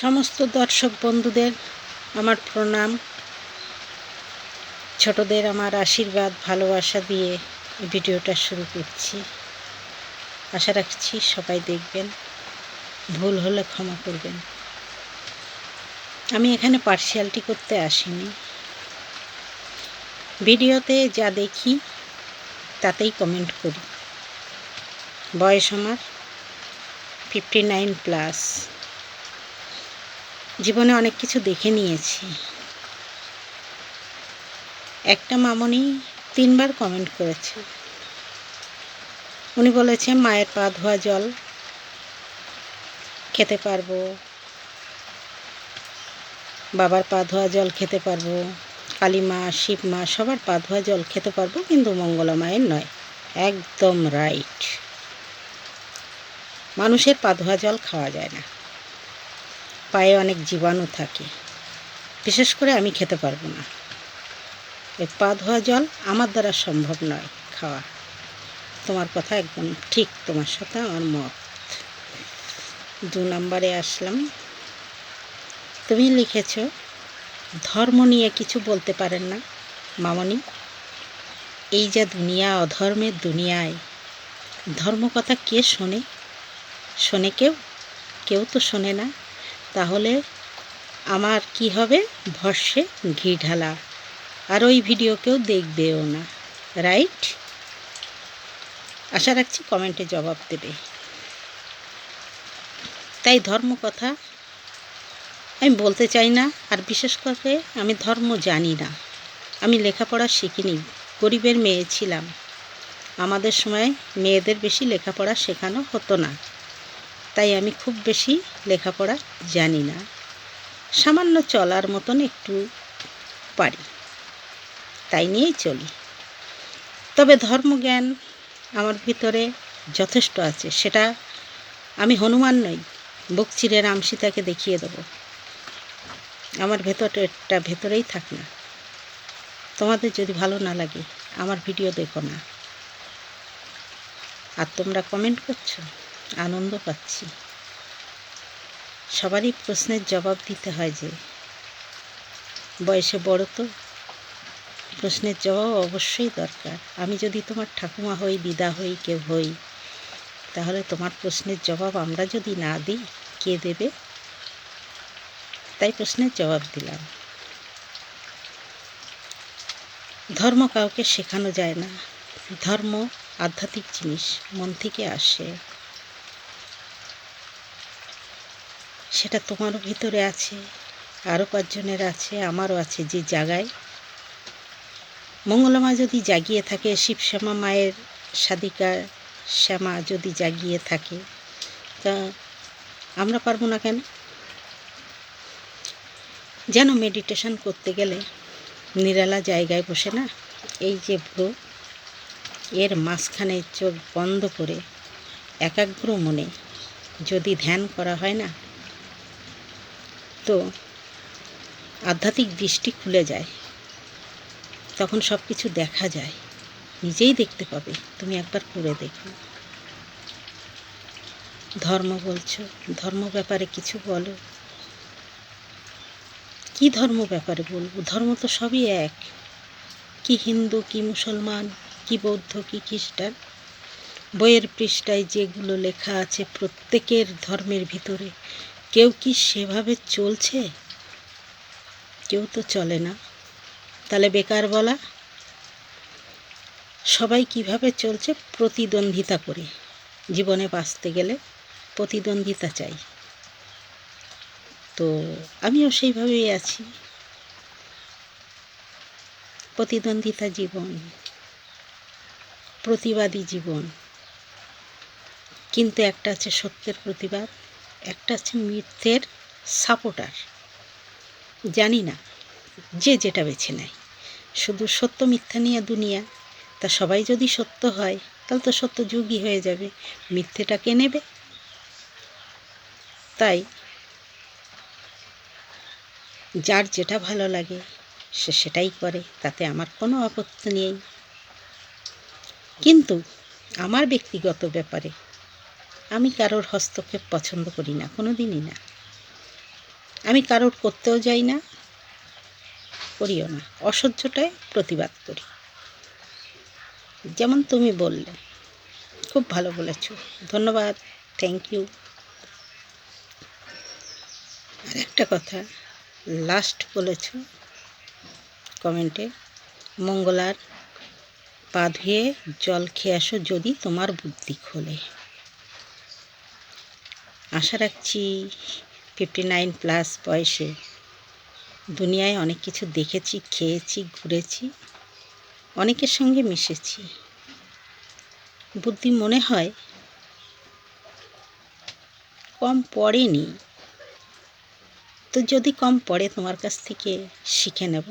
সমস্ত দর্শক বন্ধুদের আমার প্রণাম। ছোটদের আমার আশীর্বাদ, ভালোবাসা দিয়ে ভিডিওটা শুরু করছি। আশা রাখছি সবাই দেখবেন, ভুল হলে ক্ষমা করবেন। আমি এখানে পার্সিয়ালটি করতে আসিনি। ভিডিওতে যা দেখি, তাতেই কমেন্ট করি। বয়স আমার ফিফটি নাইন প্লাস জীবনে অনেক কিছু দেখে নিয়েছি। একটা মামনি তিনবার কমেন্ট করেছে। উনি বলেছে মায়ের পা ধোয়া জল, খেতে পারব। বাবার পা ধোয়া জল খেতে পারব। কালী মা, শিব মা, সবার পা ধোয়া জল খেতে পারব, কিন্তু মঙ্গলা মায়ের নয়। একদম রাইট মানুষের পা ধোয়া জল খাওয়া যায় না। পায়ে অনেক জীবাণু থাকে। বিশেষ করে আমি খেতে পারব না। এই পা ধোয়া জল আমার দ্বারা সম্ভব নয় খাওয়া। তোমার কথা একদম ঠিক তোমার সাথে আমার মত। দু নম্বরে আসলাম। তুমি লিখেছ, ধর্ম নিয়ে কিছু বলতে পারেন না, মামনি। এই যা দুনিয়া অধর্মের দুনিয়ায় ধর্ম কথা কে শোনে? শোনে কেউ? কেউ তো শোনে না। তাহলে আমার কি হবে? ভস্যে ঘি ঢালা। আর ওই ভিডিও কেউ দেখবেও না। রাইট আশা রাখছি কমেন্টে জবাব দেবে। তাই ধর্ম কথা আমি বলতে চাই না, আর বিশেষ করে আমি ধর্ম জানি না। আমি লেখাপড়া শিখিনি, গরিবের মেয়ে ছিলাম। আমাদের সময় মেয়েদের বেশি লেখাপড়া শেখানো হতো না। তাই আমি খুব বেশি লেখাপড়া জানি না। সামান্য চলার মতন একটু পারি। তাই নিয়েই চলি। তবে ধর্মজ্ঞান আমার ভিতরে যথেষ্ট আছে, সেটা আমি হনুমান নই বুক চিরে রাম সীতাকে দেখিয়ে দেবো। আমার ভেতরটা ভেতরেই থাক না। তোমাদের যদি ভালো না লাগে, আমার ভিডিও দেখো না। আর তোমরা কমেন্ট করছ? আনন্দ পাচ্ছি। সবারই প্রশ্নের জবাব দিতে হয় যে, বয়সে বড় তো? প্রশ্নের জবাব অবশ্যই দরকার। আমি যদি তোমার ঠাকুমা হই দিদা হই, কেউ হই, তাহলে তোমার প্রশ্নের জবাব আমরা যদি না দিই, কে দেবে? তাই প্রশ্নের জবাব দিলাম। ধর্ম কাউকে শেখানো যায় না। ধর্ম আধ্যাত্মিক জিনিস, মন থেকে আসে। সেটা তোমারও ভিতরে আছে আরও পাঁচজনের আছে, আমারও আছে যে জায়গায়। মঙ্গলমা যদি জাগিয়ে থাকে শিবশ্যামা মায়ের সাদিকা শ্যামা যদি জাগিয়ে থাকে, তা আমরা পারব না কেন? যেন মেডিটেশন করতে গেলে নিরালা জায়গায় বসে না, এই যে ভ্রু এর মাঝখানে চোখ বন্ধ করে, একাগ্র মনে যদি ধ্যান করা হয় না তো আধ্যাত্মিক দৃষ্টি খুলে যায়, তখন সব কিছু দেখা যায়। নিজেই দেখতে পাবে, তুমি একবার করে দেখো ধর্ম বলছো, ধর্ম ব্যাপারে কিছু বলো। কি ধর্ম ব্যাপারে বলব? ধর্ম তো সবই এক। কি হিন্দু, কি মুসলমান, কি বৌদ্ধ, কি খ্রিস্টান, বইয়ের পৃষ্ঠায় যেগুলো লেখা আছে প্রত্যেকের ধর্মের ভিতরে। কেউ কি সেভাবে চলছে? কেউ তো চলে না। তাহলে বেকার বলা? সবাই কীভাবে চলছে? প্রতিদ্বন্দ্বিতা করে। জীবনে বাঁচতে গেলে প্রতিদ্বন্দ্বিতা চাই। তো আমিও সেইভাবেই আছি। প্রতিদ্বন্দ্বিতা জীবন, প্রতিবাদী জীবন। কিন্তু একটা আছে সত্যের প্রতিবাদ। একটা আছে মিথ্যের সাপোর্টার। জানি না, যে যেটা বেছে নেয়। শুধু সত্য মিথ্যা নিয়ে দুনিয়া। তা সবাই যদি সত্য হয়, তাহলে তো সত্য যুগই হয়ে যাবে। মিথ্যেটা কে নেবে? তাই যার যেটা ভালো লাগে, সে সেটাই করে, তাতে আমার কোনো আপত্তি নেই। কিন্তু আমার ব্যক্তিগত ব্যাপারে আমি কারোর হস্তক্ষেপ পছন্দ করি না কোনো দিনই না। আমি কারোর করতেও যাই না, করিও না অসহ্যটায় প্রতিবাদ করি। যেমন তুমি বললে, খুব ভালো বলেছ, ধন্যবাদ থ্যাংক ইউ আর একটা কথা লাস্ট বলেছ, কমেন্টে, মঙ্গলার পা ধুয়ে জল খেয়ে আসো যদি তোমার বুদ্ধি খোলে। আশা রাখছি ফিফটি নাইন প্লাস বয়সে দুনিয়ায় অনেক কিছু দেখেছি, খেয়েছি, ঘুরেছি, অনেকের সঙ্গে মিশেছি। বুদ্ধি মনে হয় কম পড়েনি। তো যদি কম পড়ে তোমার কাছ থেকে শিখে নেব।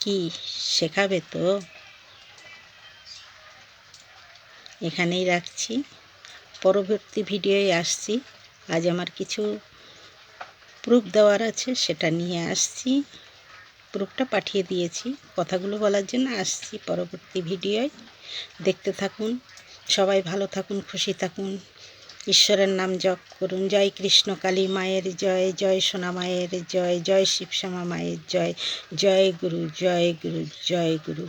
কি শেখাবে তো? এখানেই রাখছি। পরবর্তী ভিডিওয়ে আসছি। আজ আমার কিছু প্রুফ দেওয়ার আছে, সেটা নিয়ে আসছি। প্রুফটা পাঠিয়ে দিয়েছি। কথাগুলো বলার জন্য আসছি পরবর্তী ভিডিওয়। দেখতে থাকুন, সবাই ভালো থাকুন, খুশি থাকুন। ঈশ্বরের নাম জপ করুন। জয় কৃষ্ণ, কালী মায়ের জয় জয় সোনা মায়ের জয় জয় শিবশ্যামা মায়ের জয় জয় গুরু জয় গুরু জয় গুরু।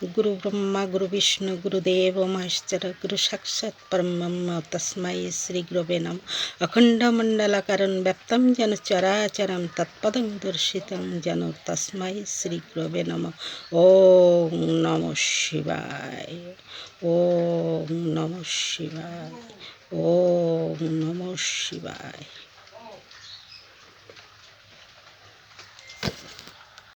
గురు బ్రహ్మ గురు విష్ణు గురుదేవ మహేశ్వర గురు సాక్షాత్ పరమమ్మ తస్మై శ్రీ గురువే నమ అఖండమండలకరం వ్యాప్తం జన చరాచరం తత్పదం దర్శితం జన తస్మై శ్రీ గురువే నమ ఓం నమ శివాయ ఓం నమ శివాయ ఓం నమ శివాయ